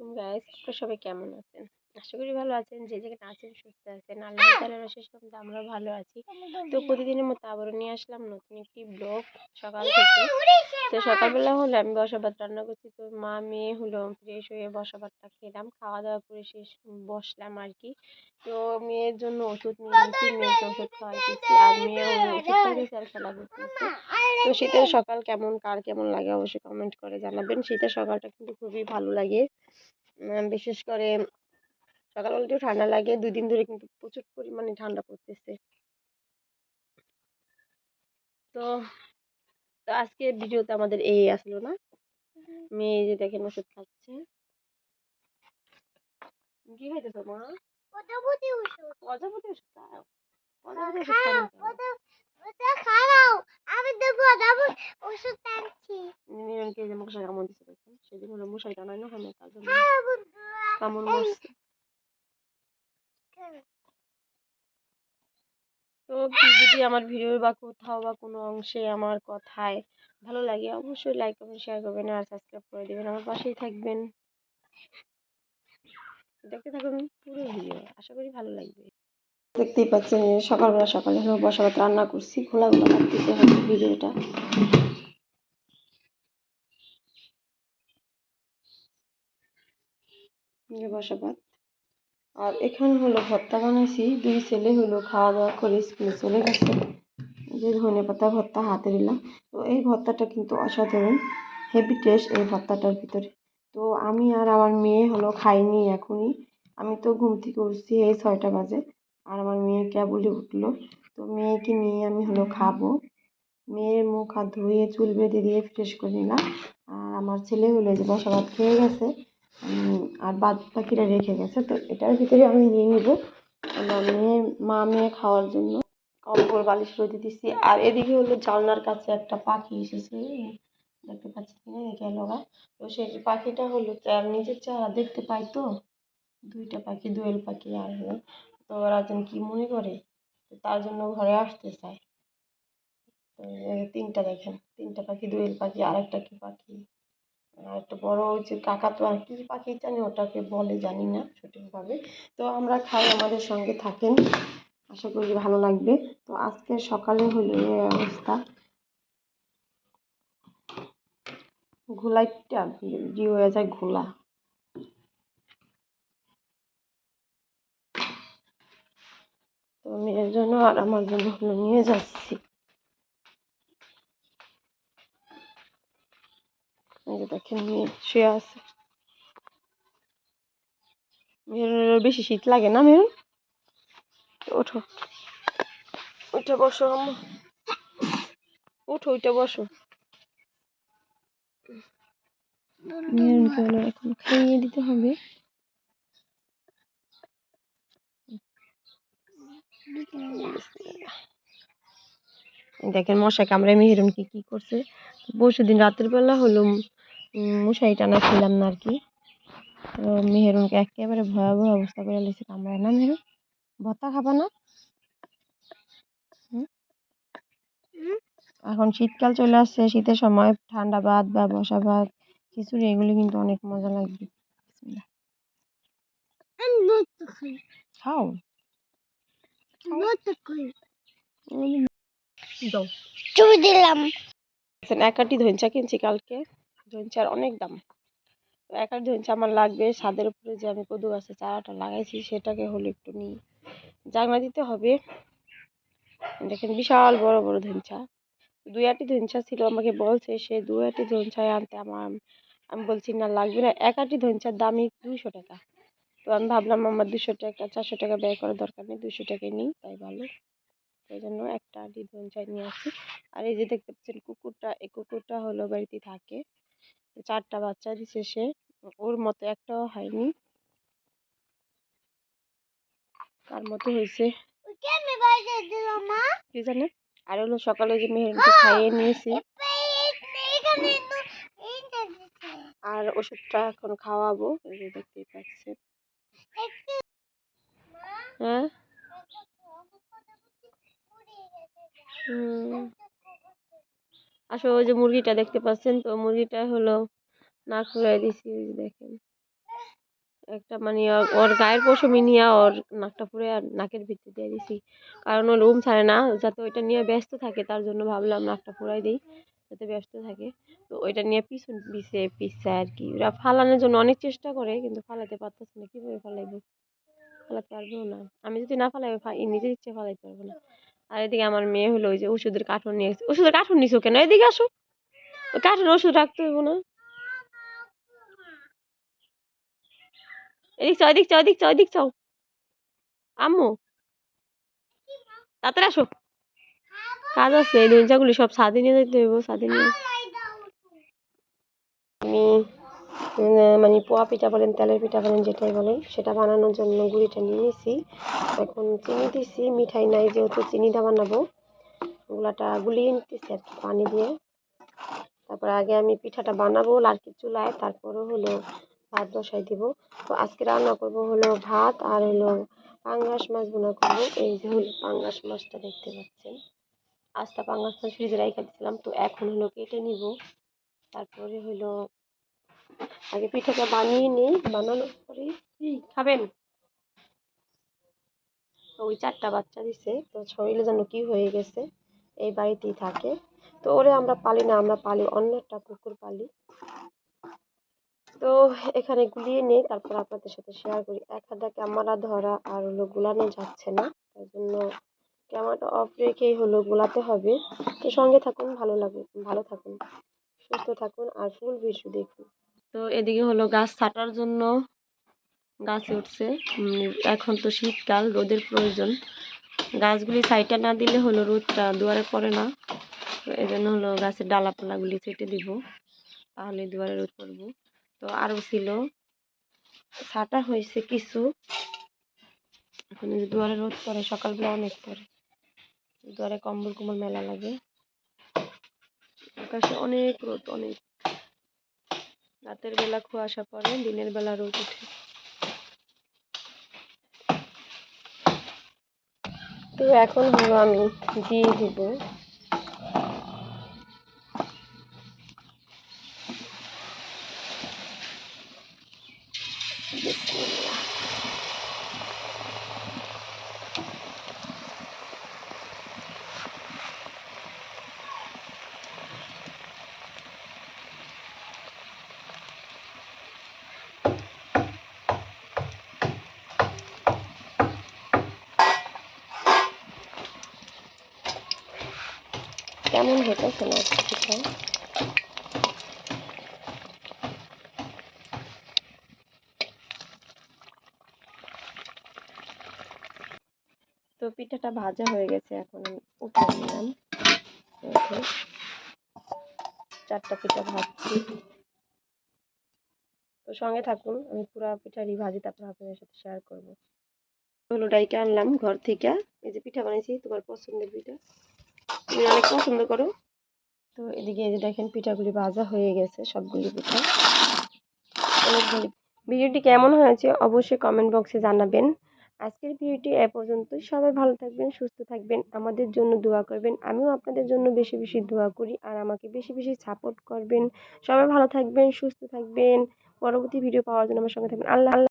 আলাইকুম গাইস আপনারা সবাই কেমন আছেন? আশা করি ভালো আছেন। যে যেখানে আছেন সুস্থ আছেন। আল্লাহ তাআলার অশেষ রহমতে আমরা ভালো আছি। তো প্রতিদিনের মতো আবারও নিয়ে আসলাম নতুন একটি ব্লগ সকাল থেকে। তো সকালবেলা হলো আমি বসা ভাত রান্না করছি। তো মা মেয়ে হলো ফ্রেশ হয়ে বসা ভাতটা খেলাম। খাওয়া দাওয়া করে শেষ বসলাম আর কি তো মেয়ের জন্য ওষুধ নিয়ে নিয়েছি মেয়েকে ওষুধ খাওয়াইতেছি আর মেয়ে ওষুধ আর খেলা করতেছি। তো শীতের সকাল কেমন কার কেমন লাগে অবশ্যই কমেন্ট করে জানাবেন। শীতের সকালটা কিন্তু খুবই ভালো লাগে। বিশেষ করে সকালবেলা একটু ঠান্ডা লাগে দুই দিন ধরে কিন্তু প্রচুর পরিমাণে ঠান্ডা পড়তেছে। তো তো আজকে ভিডিওতে আমাদের এই আসলো না। মেয়ে যে দেখেন ওষুধ খাচ্ছে। কি খাইতেছো মা? প্রজাপতি ওষুধ। প্রজাপতি খাও। খারাও আমি তো প্রজাপতি ওষুধ টানছি নিরনকে যে মশা কামড় দিছে সেদিন মশাই টানায় না হয় হ্যাঁ কামড় মরছে। তো যদি আমার ভিডিওর বা কোথাও বা কোনো অংশে আমার কথায় ভালো লাগে, অবশ্যই লাইক কমেন্ট শেয়ার করবেন আর সাবস্ক্রাইব করে দেবেন। আমার পাশেই থাকবেন। দেখতে থাকুন পুরো ভিডিও। আশা করি ভালো লাগবে। দেখতেই পাচ্ছেন সকালবেলা সকালে হলো বসা ভাত রান্না করছি খোলা লাগতেছে হয়তো ভিডিওটা। এই যে বসা ভাত আর এখানে হলো ভর্তা বানাইছি। দুই ছেলে হলো খাওয়া দাওয়া করে স্কুলে চলে গেছে। যে ধনে পাতা ভর্তা হাতে দিলাম। তো এই ভর্তাটা কিন্তু অসাধারণ। হেভি টেস্ট এই ভর্তাটার ভিতরে। তো আমি আর আমার মেয়ে হলো খাইনি এখনই। আমি তো ঘুম থেকে উঠছি এই ছয়টা বাজে। আর আমার মেয়ে কেবলই উঠল। তো মেয়েকে নিয়ে আমি হলো খাব। মেয়ের মুখ হাত ধুয়ে চুল বেঁধে দিয়ে ফ্রেশ করে নিলাম। আর আমার ছেলে হলো যে বসা ভাত খেয়ে গেছে। আর বাদ বাকিরা রেখে গেছে, তো এটার ভিতরে আমি নিয়ে নিব। মেয়ে, মা মেয়ে খাওয়ার জন্য। কম্বল, বালিশ রোদে দিছি আর এদিকে হলো জানলার কাছে একটা পাখি এসেছে। দেখতে পাচ্ছি কিনা গেল তো সেই পাখিটা হলো নিজের চেহারা দেখতে পাই তো। দুইটা পাখি, দোয়েল পাখি আর হলো তো ওরা যেন কি মনে করে? তার জন্য ঘরে আসতে চায়। তিনটা দেখেন। তিনটা পাখি, দোয়েল পাখি আর একটা কি পাখি? একটা বড় হচ্ছে কাকাতুয়া কি পাখি জানি ওটাকে বলে জানি না সঠিকভাবে। তো আমরা খাই, আমাদের সঙ্গে থাকেন। আশা করি ভালো লাগবে। তো আজকে সকালে হলো এই অবস্থা। ঘোলাইটা ই হয়ে যায় ঘোলা। তো মেয়ের জন্য আর আমার জন্য নিয়ে যাচ্ছি। যে দেখেন, মেয়ে শুয়ে আছে। মেয়ের বেশি শীত লাগে না মেয়ের ওঠো। ওইটা বসো উঠো ওইটা বসো। এখন খাইয়ে দিতে হবে। দেখেন মশা কি করছে? পরশু দিন রাতের বেলা হলো মশারি টানা ছিলাম না আর কি তো মেহেরুনকে একেবারে ভয়াবহ অবস্থা করে লেছে কামড়ায়। না মেহেরুন? ভর্তা খাবা না? এখন শীতকাল চলে আসছে শীতের সময় ঠান্ডা ভাত বা বসা ভাত খিচুড়ি এগুলি কিন্তু অনেক মজা লাগবে। খাও। দিলাম। আটি কিনছি কালকে। ধইঞ্চার অনেক দাম। এক আটি ধইঞ্চা আমার লাগবে, ছাদের উপরে যে আমি কদু গাছের চারাটা লাগাইছি সেটাকে হলো একটু নিই। জাগনা দিতে হবে। দেখেন বিশাল বড় বড় ধইঞ্চা দুই আটি ধইঞ্চা ছিল আমাকে বলছে, সে দুই আটি ধইঞ্চায় আনতে আমার, আমি বলছি, না, লাগবে না। এক আটি ধইঞ্চার দামই দুইশো টাকা। তো আমি ভাবলাম আমার দুশো টাকা, চারশো টাকা ব্যয় করার দরকার নেই দুশো টাকায় নিই, তাই ভালো। সেই জন্য একটা আটি ধইঞ্চায় নিয়ে আসি আর এই যে দেখতে পাচ্ছেন কুকুরটা, এই কুকুরটা হলো বাড়িতে থাকে। চারটা বাচ্চা দিছে সে। ওর মতো একটাও হয়নি। তার মতো হয়েছে? কি জানে? আর হলো সকালে যে মেহেরুনকে খাইয়ে নিয়েছি। আর ওষুধটা এখন খাওয়াবো দেখতেই পাচ্ছেন। মা হ্যাঁ হুম। আসলে ওই যে মুরগিটা দেখতে পাচ্ছেন তো, মুরগিটা হলো না খুলে দিছি দেখেন। একটা মানে ওর- গায়ের পশমি নিয়ে ওর নাকটা পুরে আর নাকের ভিতরে দিয়ে দিছি। কারণ ও রুম ছাড়ে না, যাতে ওইটা নিয়ে ব্যস্ত থাকে, তার জন্য ভাবলাম নাকটা পুরাই দিই, যাতে ব্যস্ত থাকে। তো ওইটা নিয়ে পিছন পিছে পিছে আর কি। ওরা ফালানোর জন্য অনেক চেষ্টা করে, কিন্তু ফালাতে পারতেছে না। কীভাবে ফালাইবো? ফালাতে পারবেও না। আমি যদি না ফালাই নিজের ইচ্ছে ফালাইতে পারব না। আর এদিকে আমার মেয়ে হলো ওই যে ওষুধের কার্টুন নিয়ে এসেছে ওষুধের কার্টুন নিছো কেন? এদিকে আসো। কার্টুন ওষুধ রাখতে হইব না। এদিক চাও এদিক চাও এদিক চাও এদিক চাও। আম্মু, তাড়াতাড়ি আসো। কাজ আছে, এই দরজাগুলি সব ছাদে নিয়ে যেতে হইব ছাদে নিয়ে। আমি মানে পোয়া পিঠা বলেন, তেলের পিঠা বলেন, যেটাই বলেন, সেটা বানানোর জন্য গুঁড়িটা নিয়ে নিয়েছি এখন চিনি দিছি, মিঠাই নাই যেহেতু চিনিটা বানাবো। গুলাটা গুলিয়ে নিতেছি আর কি, পানি দিয়ে। তারপর আগে আমি পিঠাটা বানাবো লাড়কির চুলায় তারপরে হলো ভাত বসাই দিব। তো আজকে রান্না করব হলো ভাত আর হলো পাঙ্গাস মাছ বোনা করব। এই যে হলো পাঙ্গাস মাছটা দেখতে পাচ্ছেন। আস্তা পাঙ্গাস মাছ ফ্রিজে রেখে দিয়েছিলাম তো এখন হলো কেটে নিব। তারপরে হলো আগে পিঠাটা বানিয়ে নিই, বানানোর পরে কি খাবেন। ওই চারটা বাচ্চা দিছে, তো শরীরে যেন কি হয়ে গেছে, এই বাড়িতেই থাকে। তো ওরে আমরা পালি না, আমরা পালি, অন্য একটা কুকুর পালি। তো এখানে গুলিয়ে নেই, তারপর আপনাদের সাথে শেয়ার করি। এক হাতে ক্যামেরা ধরা আর হলো গুলানো যাচ্ছে না, তার জন্য ক্যামেরাটা অফ রেখেই হলো গোলাতে হবে। তো সঙ্গে থাকুন, ভালো লাগুক, ভালো থাকুন, সুস্থ থাকুন আর ফুল ভিডিও দেখুন। তো এদিকে হলো গাছ ছাটার জন্য গাছ উঠছে। এখন তো শীতকাল, রোদের প্রয়োজন। গাছগুলি সাইডে না দিলে হলো রোদটা দুয়ারে পড়ে না। তো এই জন্য হলো গাছের ডালাপালাগুলি ছেটে দিব। তাহলে দুয়ারে রোদ পড়ব। তো আরও ছিল, ছাটা হয়েছে কিছু। এখন দুয়ারে রোদ পড়ে, সকালবেলা অনেক পড়ে। দুয়ারে কম্বল কম্বল মেলা লাগে। আকাশে অনেক রোদ, অনেক। রাতের বেলা কুয়াশা পড়ে দিনের বেলা রোদ উঠে তো এখন হলো আমি দিয়ে দিব। কেমন হতেছে না পিঠা তো পিঠাটা ভাজা হয়ে গেছে, এখন উঠিয়ে নিলাম। চারটা পিঠা ভাজছি। তো সঙ্গে থাকুন, আমি পুরো পিঠারই ভাজি তারপর আপনাদের সাথে শেয়ার করব। হলো ডাইকে আনলাম ঘর থেকে। এই যে পিঠা বানিয়েছি তোমার পছন্দের পিঠা। তুমি অনেক পছন্দ করো। তো এদিকে এই যে দেখেন পিঠাগুলি ভাজা হয়ে গেছে সবগুলি পিঠা। অনেক ভালো ভিডিওটি কেমন হয়েছে অবশ্যই কমেন্ট বক্সে জানাবেন। আজকের ভিডিওটি এ পর্যন্তই। সবাই ভালো থাকবেন, সুস্থ থাকবেন, আমাদের জন্য দোয়া করবেন। আমিও আপনাদের জন্য বেশি বেশি দোয়া করি আর আমাকে বেশি বেশি সাপোর্ট করবেন। সবাই ভালো থাকবেন, সুস্থ থাকবেন। পরবর্তী ভিডিও পাওয়ার জন্য আমার সঙ্গে থাকবেন। আল্লাহ আল্লাহ